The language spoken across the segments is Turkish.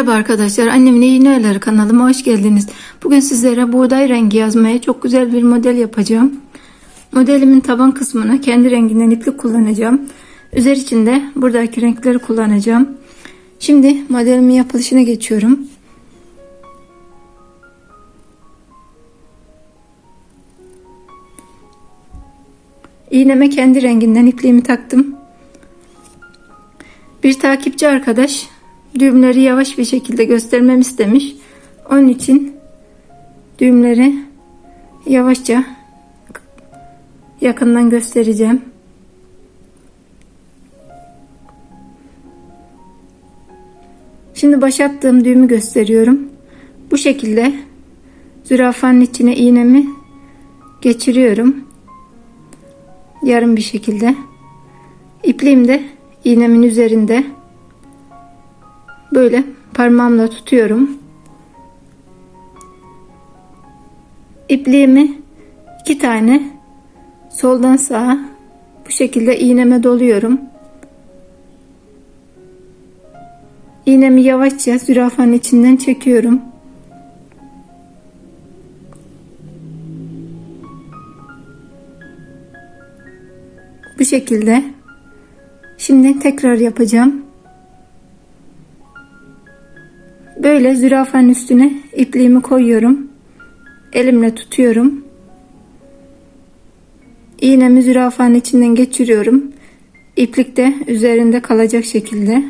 Merhaba arkadaşlar, annemin iyi Nöğler kanalıma hoş geldiniz. Bugün sizlere buğday rengi yazmaya çok güzel bir model yapacağım. Modelimin taban kısmına kendi renginden iplik kullanacağım. Üzer içinde buradaki renkleri kullanacağım. Şimdi modelimin yapılışına geçiyorum. İğneme kendi renginden ipliğimi taktım. Bir takipçi arkadaş düğümleri yavaş bir şekilde göstermemi istemiş. Onun için düğümleri yavaşça yakından göstereceğim. Şimdi başlattığım düğümü gösteriyorum. Bu şekilde zürafanın içine iğnemi geçiriyorum. Yarım bir şekilde. İpliğim de iğnemin üzerinde böyle parmağımla tutuyorum. İpliğimi iki tane soldan sağa bu şekilde iğneme doluyorum. İğnemi yavaşça zürafanın içinden çekiyorum. Bu şekilde. Şimdi tekrar yapacağım. Böyle zürafanın üstüne ipliğimi koyuyorum. Elimle tutuyorum. İğnemi zürafanın içinden geçiriyorum. İplik de üzerinde kalacak şekilde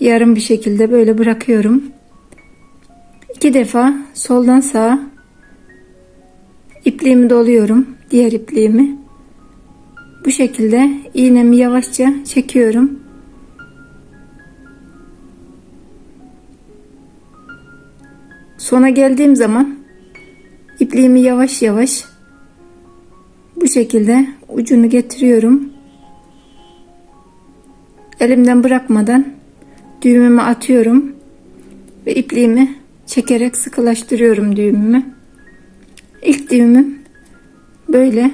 yarım bir şekilde böyle bırakıyorum. İki defa soldan sağa ipliğimi doluyorum. Diğer ipliğimi. Bu şekilde iğnemi yavaşça çekiyorum. Sona geldiğim zaman ipliğimi yavaş yavaş bu şekilde ucunu getiriyorum. Elimden bırakmadan düğümümü atıyorum ve ipliğimi çekerek sıkılaştırıyorum düğümümü. İlk düğümüm böyle.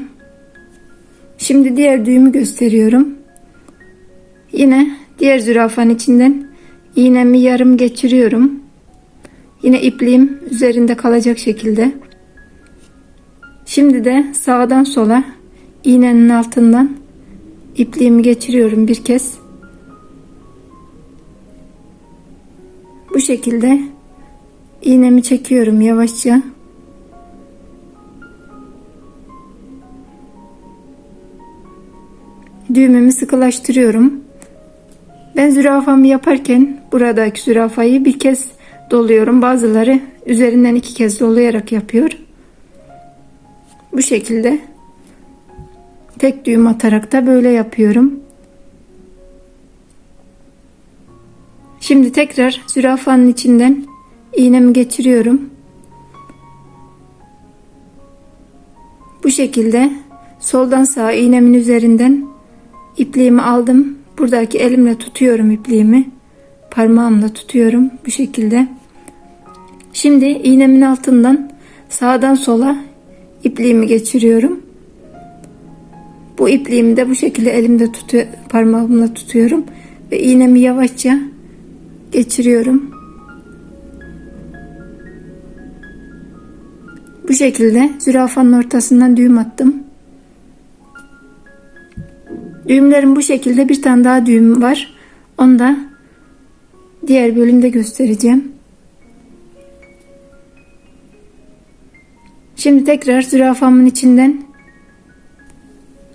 Şimdi diğer düğümü gösteriyorum. Yine diğer zürafanın içinden iğnemi yarım geçiriyorum. Yine ipliğim üzerinde kalacak şekilde. Şimdi de sağdan sola iğnenin altından ipliğimi geçiriyorum bir kez. Bu şekilde iğnemi çekiyorum yavaşça. Düğümümü sıkılaştırıyorum. Ben zürafamı yaparken buradaki zürafayı bir kez doluyorum. Bazıları üzerinden iki kez dolayarak yapıyor. Bu şekilde tek düğüm atarak da böyle yapıyorum. Şimdi tekrar zürafanın içinden iğnemi geçiriyorum. Bu şekilde soldan sağa iğnemin üzerinden ipliğimi aldım. Buradaki elimle tutuyorum ipliğimi. Parmağımla tutuyorum bu şekilde. Şimdi iğnemin altından sağdan sola ipliğimi geçiriyorum. Bu ipliğimi de bu şekilde elimde tutuyor, parmağımla tutuyorum ve iğnemi yavaşça geçiriyorum. Bu şekilde zürafanın ortasından düğüm attım. Düğümlerin bu şekilde bir tane daha düğüm var. Onu da diğer bölümde göstereceğim. Şimdi tekrar zürafamın içinden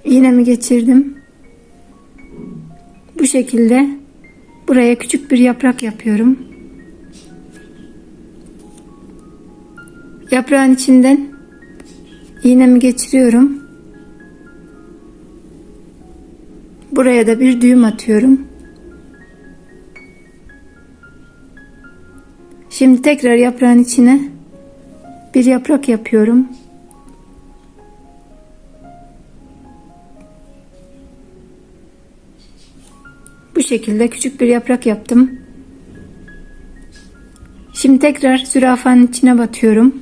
iğnemi geçirdim. Bu şekilde buraya küçük bir yaprak yapıyorum. Yaprağın içinden iğnemi geçiriyorum. Buraya da bir düğüm atıyorum. Şimdi tekrar yaprağın içine bir yaprak yapıyorum. Bu şekilde küçük bir yaprak yaptım. Şimdi tekrar zürafanın içine batıyorum.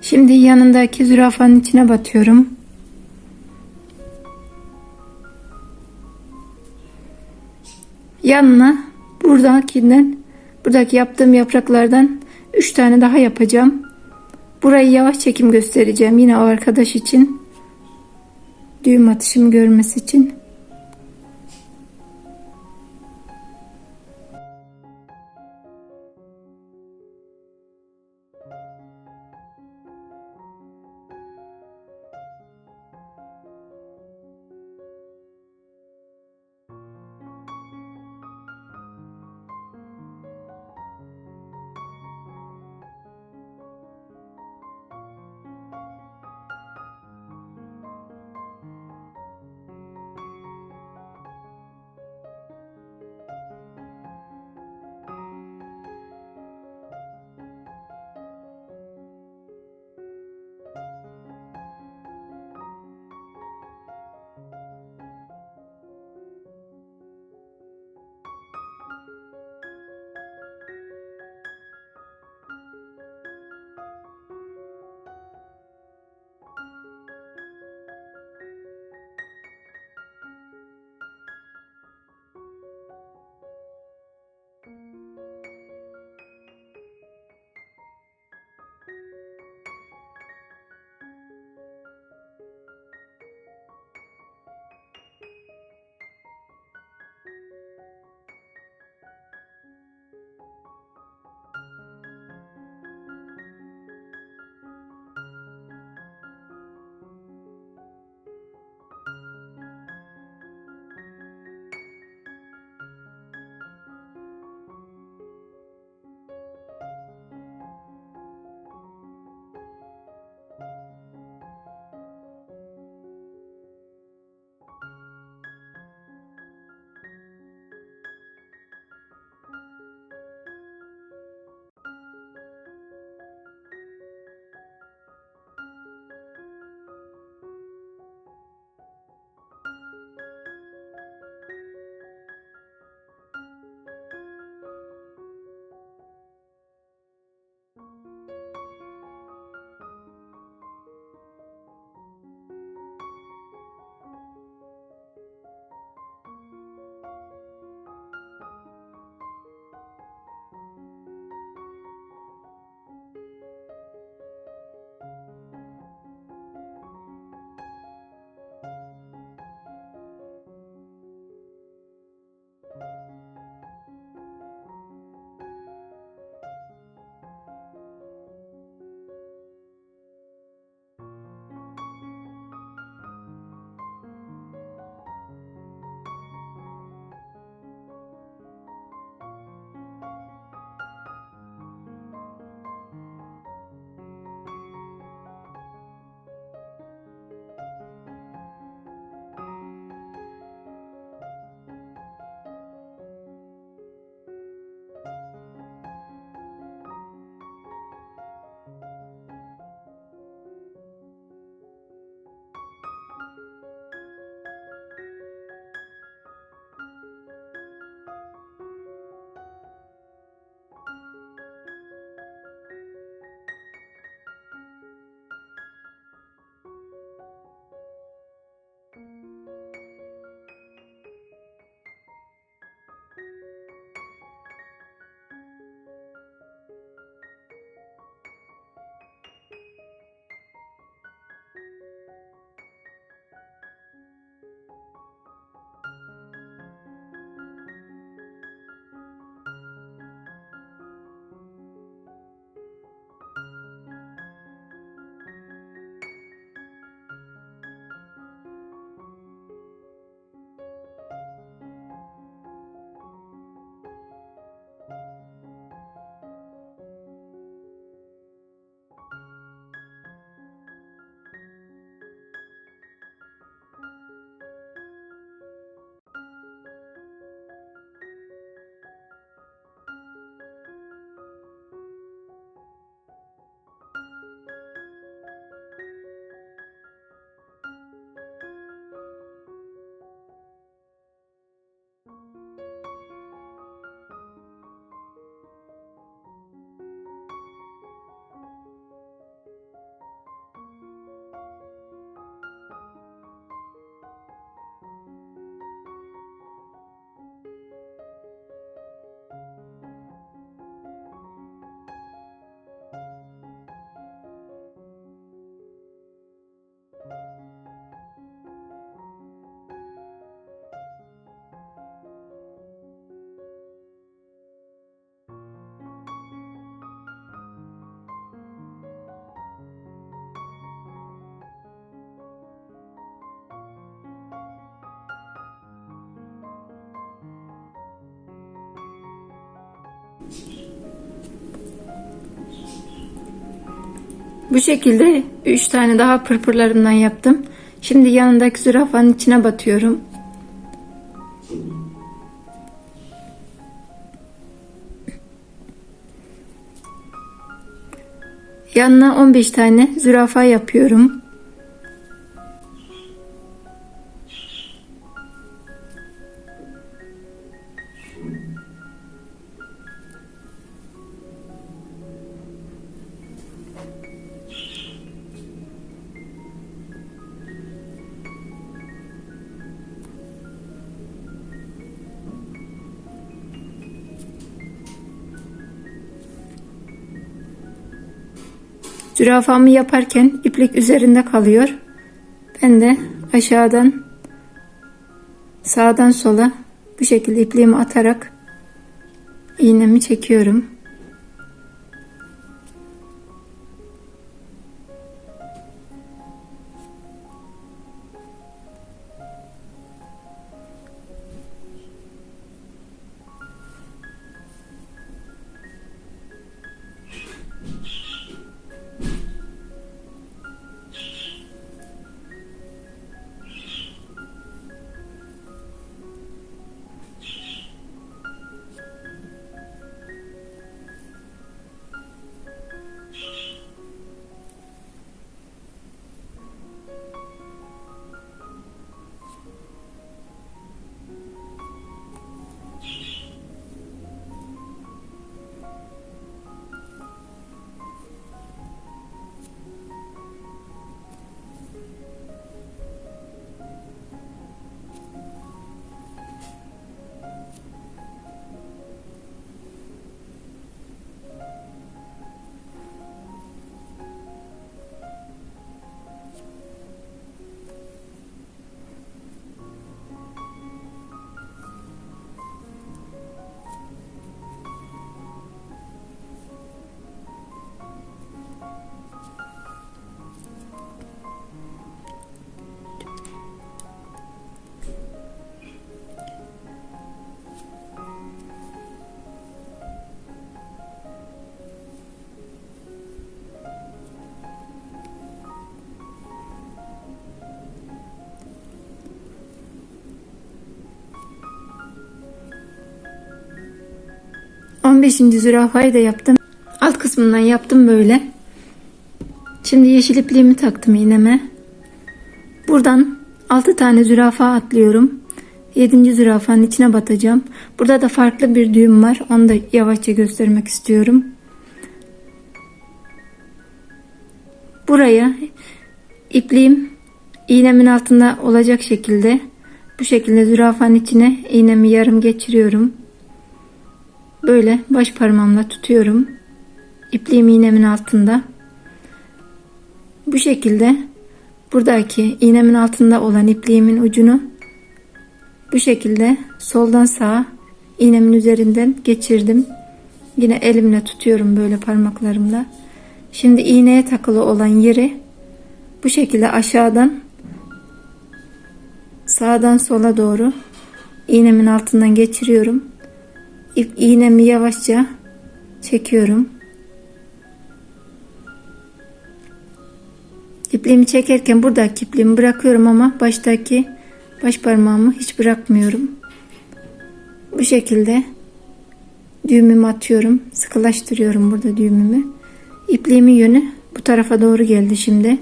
Şimdi yanındaki zürafanın içine batıyorum. Yanına buradakinden buradaki yaptığım yapraklardan 3 tane daha yapacağım. Burayı yavaş çekim göstereceğim yine o arkadaş için. Düğüm atışımı görmesi için. Bu şekilde 3 tane daha pırpırlarından yaptım. Şimdi yanındaki zürafanın içine batıyorum. Yanına 15 tane zürafa yapıyorum. Zürafamı yaparken iplik üzerinde kalıyor. Ben de aşağıdan sağdan sola bu şekilde ipliğimi atarak iğnemi çekiyorum. On beşinci zürafayı da yaptım. Alt kısmından yaptım böyle. Şimdi yeşil ipliğimi taktım iğneme. Buradan 6 tane zürafa atlıyorum. 7. zürafanın içine batacağım. Burada da farklı bir düğüm var. Onu da yavaşça göstermek istiyorum. Buraya ipliğim iğnemin altında olacak şekilde bu şekilde zürafanın içine iğnemi yarım geçiriyorum. Böyle baş parmağımla tutuyorum. İpliğim iğnemin altında. Bu şekilde buradaki iğnemin altında olan ipliğimin ucunu bu şekilde soldan sağa iğnemin üzerinden geçirdim. Yine elimle tutuyorum böyle parmaklarımla. Şimdi iğneye takılı olan yeri bu şekilde aşağıdan sağdan sola doğru iğnemin altından geçiriyorum. İp, iğnemi yavaşça çekiyorum. İpliğimi çekerken buradaki ipliğimi bırakıyorum ama baştaki baş parmağımı hiç bırakmıyorum. Bu şekilde düğümümü atıyorum. Sıkılaştırıyorum burada düğümümü. İpliğimin yönü bu tarafa doğru geldi şimdi.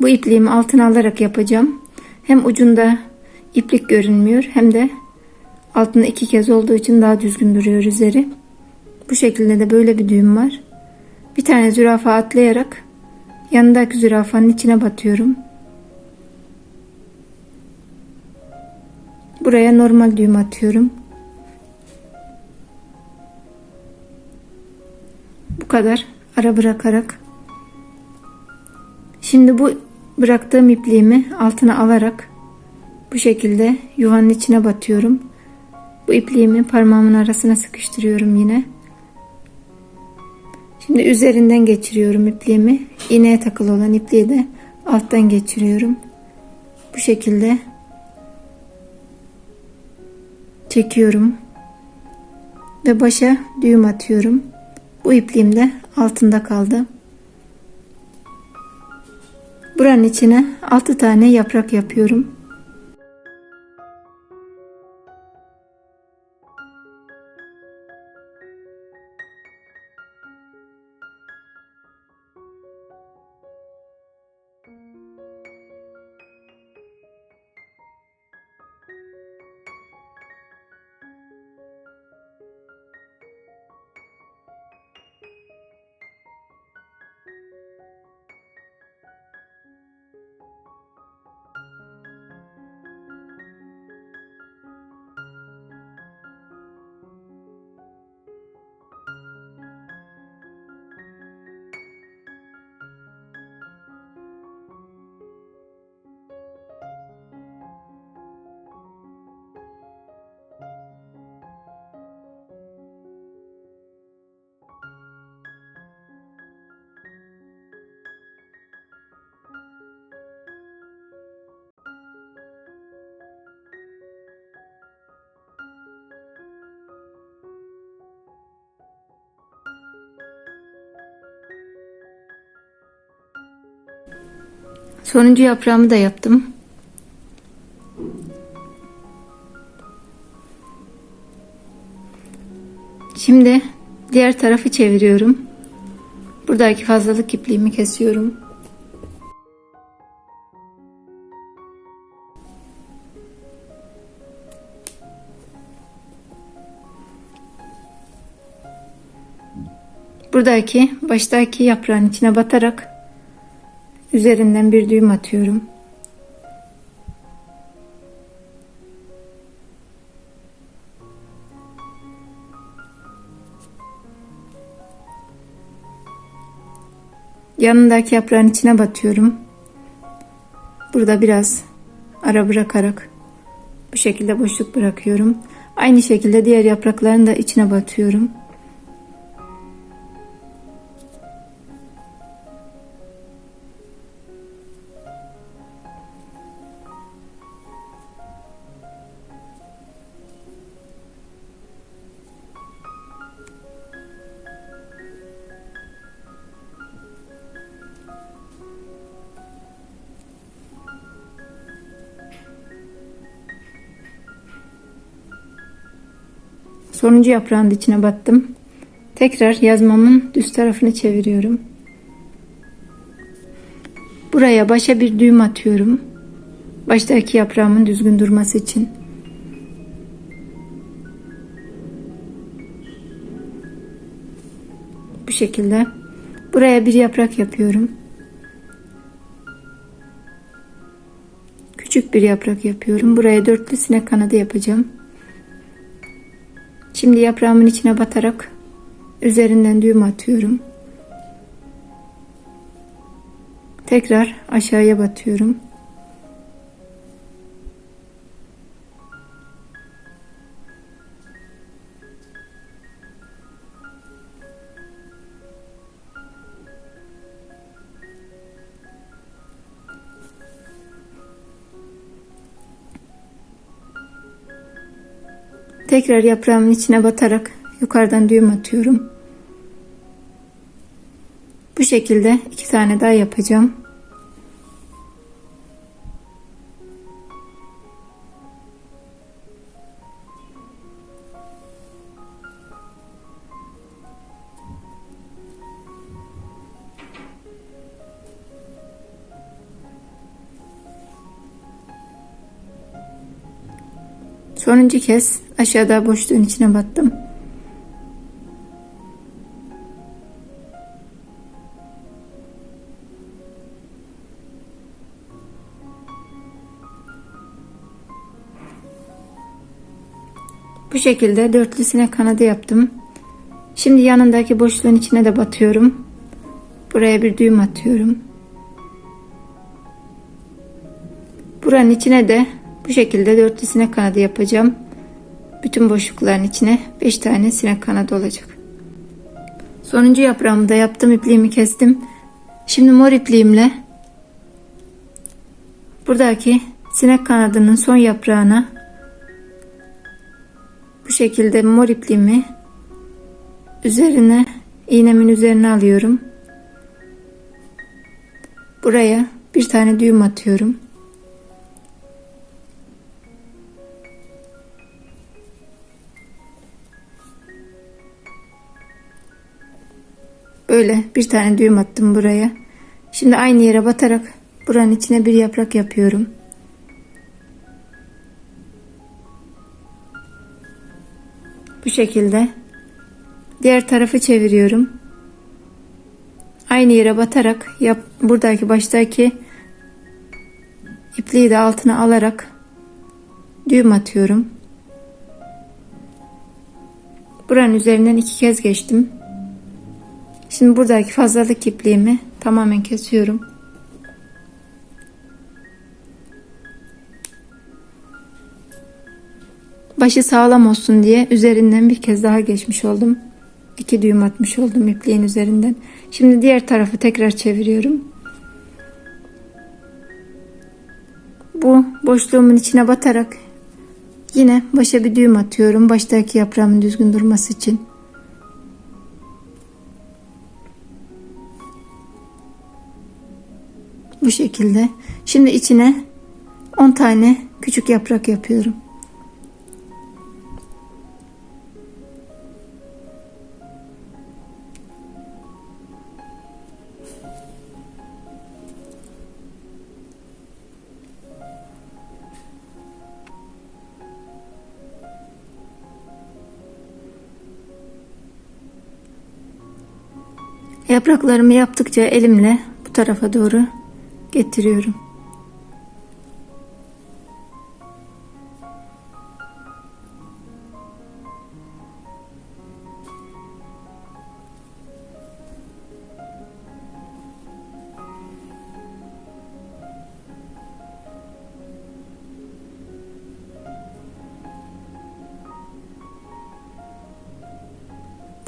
Bu ipliğimi altına alarak yapacağım. Hem ucunda iplik görünmüyor hem de altında iki kez olduğu için daha düzgün duruyor üzeri. Bu şekilde de böyle bir düğüm var. Bir tane zürafa atlayarak yanındaki zürafanın içine batıyorum. Buraya normal düğüm atıyorum. Bu kadar ara bırakarak. Şimdi bu bıraktığım ipliğimi altına alarak bu şekilde yuvanın içine batıyorum. Bu ipliğimi parmağımın arasına sıkıştırıyorum yine. Şimdi üzerinden geçiriyorum ipliğimi. İğneye takılı olan ipliği de alttan geçiriyorum. Bu şekilde çekiyorum. ve başa düğüm atıyorum. Bu ipliğim de altında kaldı. Buranın içine 6 tane yaprak yapıyorum. Sonuncu yaprağımı da yaptım. Şimdi diğer tarafı çeviriyorum. Buradaki fazlalık ipliğimi kesiyorum. Buradaki baştaki yaprağın içine batarak üzerinden bir düğüm atıyorum. Yanındaki yaprağın içine batıyorum. Burada biraz ara bırakarak bu şekilde boşluk bırakıyorum. Aynı şekilde diğer yaprakların da içine batıyorum. Sonuncu yaprağın içine battım. Tekrar yazmamın düz tarafını çeviriyorum. Buraya başa bir düğüm atıyorum. Baştaki yaprağımın düzgün durması için. Bu şekilde. Buraya bir yaprak yapıyorum. Küçük bir yaprak yapıyorum. Buraya dörtlü sinek kanadı yapacağım. Şimdi yaprağımın içine batarak üzerinden düğüm atıyorum. Tekrar aşağıya batıyorum. Tekrar yaprağımın içine batarak yukarıdan düğüm atıyorum. Bu şekilde iki tane daha yapacağım. Sonuncu kez aşağıda boşluğun içine battım. Bu şekilde dörtlü sinek kanadı yaptım. Şimdi yanındaki boşluğun içine de batıyorum. Buraya bir düğüm atıyorum. Buranın içine de bu şekilde dörtlü sinek kanadı yapacağım. Bütün boşlukların içine 5 tane sinek kanadı olacak. Sonuncu yaprağımı da yaptım. ipliğimi kestim. Şimdi mor ipliğimle buradaki sinek kanadının son yaprağına bu şekilde mor ipliğimi üzerine iğnemin üzerine alıyorum. Buraya bir tane düğüm atıyorum. Böyle bir tane düğüm attım buraya. Şimdi aynı yere batarak buranın içine bir yaprak yapıyorum. Bu şekilde. Diğer tarafı çeviriyorum. Aynı yere batarak yap, buradaki baştaki ipliği de altına alarak düğüm atıyorum. Buranın üzerinden iki kez geçtim. Şimdi buradaki fazlalık ipliğimi tamamen kesiyorum. Başı sağlam olsun diye üzerinden bir kez daha geçmiş oldum. İki düğüm atmış oldum ipliğin üzerinden. Şimdi diğer tarafı tekrar çeviriyorum. Bu boşluğumun içine batarak yine başa bir düğüm atıyorum. Baştaki yaprağımın düzgün durması için. Şekilde. Şimdi içine 10 tane küçük yaprak yapıyorum. Yapraklarımı yaptıkça elimle bu tarafa doğru getiriyorum.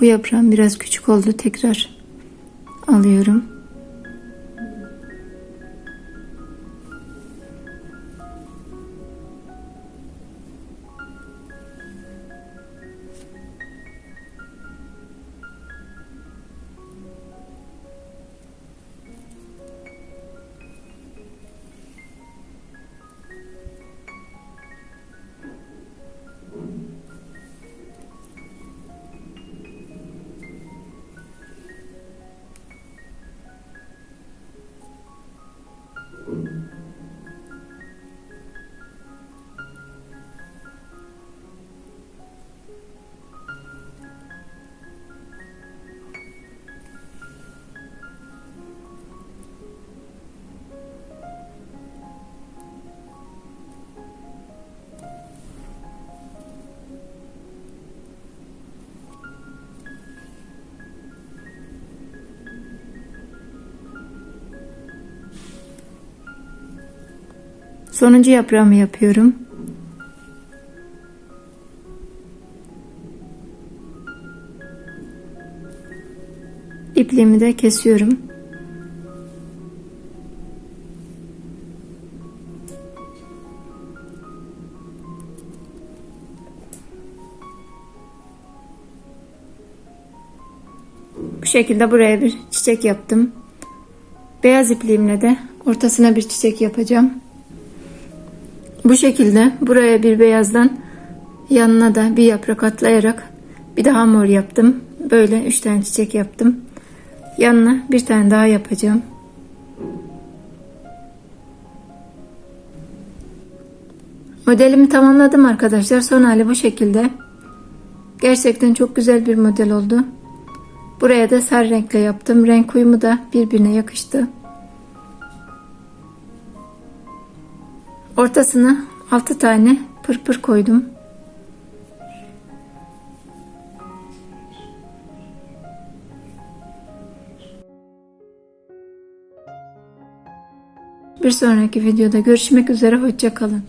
Bu yaprağım biraz küçük oldu. Tekrar alıyorum. Sonuncu yaprağımı yapıyorum. İpliğimi de kesiyorum. Bu şekilde buraya bir çiçek yaptım. Beyaz ipliğimle de ortasına bir çiçek yapacağım. Bu şekilde buraya bir beyazdan yanına da bir yaprak atlayarak bir daha mor yaptım. Böyle üç tane çiçek yaptım. Yanına bir tane daha yapacağım. Modelimi tamamladım arkadaşlar. Son hali bu şekilde. Gerçekten çok güzel bir model oldu. Buraya da sarı renkle yaptım. Renk uyumu da birbirine yakıştı. Ortasına 6 tane pırpır koydum. Bir sonraki videoda görüşmek üzere. Hoşçakalın.